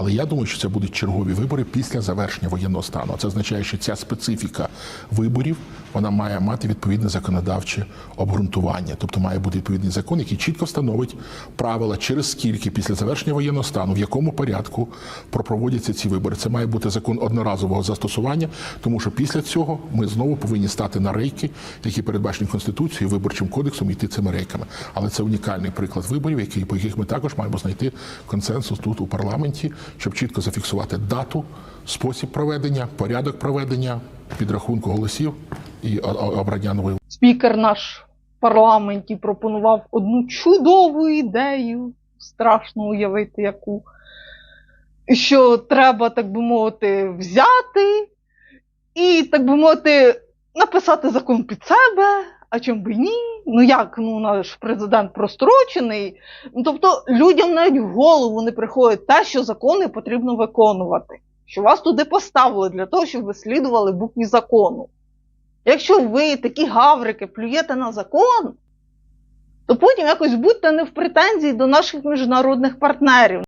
Але я думаю, що це будуть чергові вибори після завершення воєнного стану. Це означає, що ця специфіка виборів вона має мати відповідне законодавче обґрунтування. Тобто має бути відповідний закон, який чітко встановить правила, через скільки після завершення воєнного стану, в якому порядку пропроводяться ці вибори. Це має бути закон одноразового застосування, тому що після цього ми знову повинні стати на рейки, які передбачені Конституцією, виборчим кодексом, і йти цими рейками. Але це унікальний приклад виборів, який по яких ми також маємо знайти консенсус тут у парламенті, щоб чітко зафіксувати дату, спосіб проведення, порядок проведення, підрахунку голосів і обрання нової спікер наш в парламенті пропонував одну чудову ідею, страшно уявити яку, що треба, так би мовити, взяти і, так би мовити, написати закон під себе. А чому би ні? Ну як? Ну наш президент прострочений. Ну, тобто людям навіть в голову не приходить те, що закони потрібно виконувати. Що вас туди поставили для того, щоб ви слідували букві закону. Якщо ви такі гаврики плюєте на закон, то потім якось будьте не в претензії до наших міжнародних партнерів.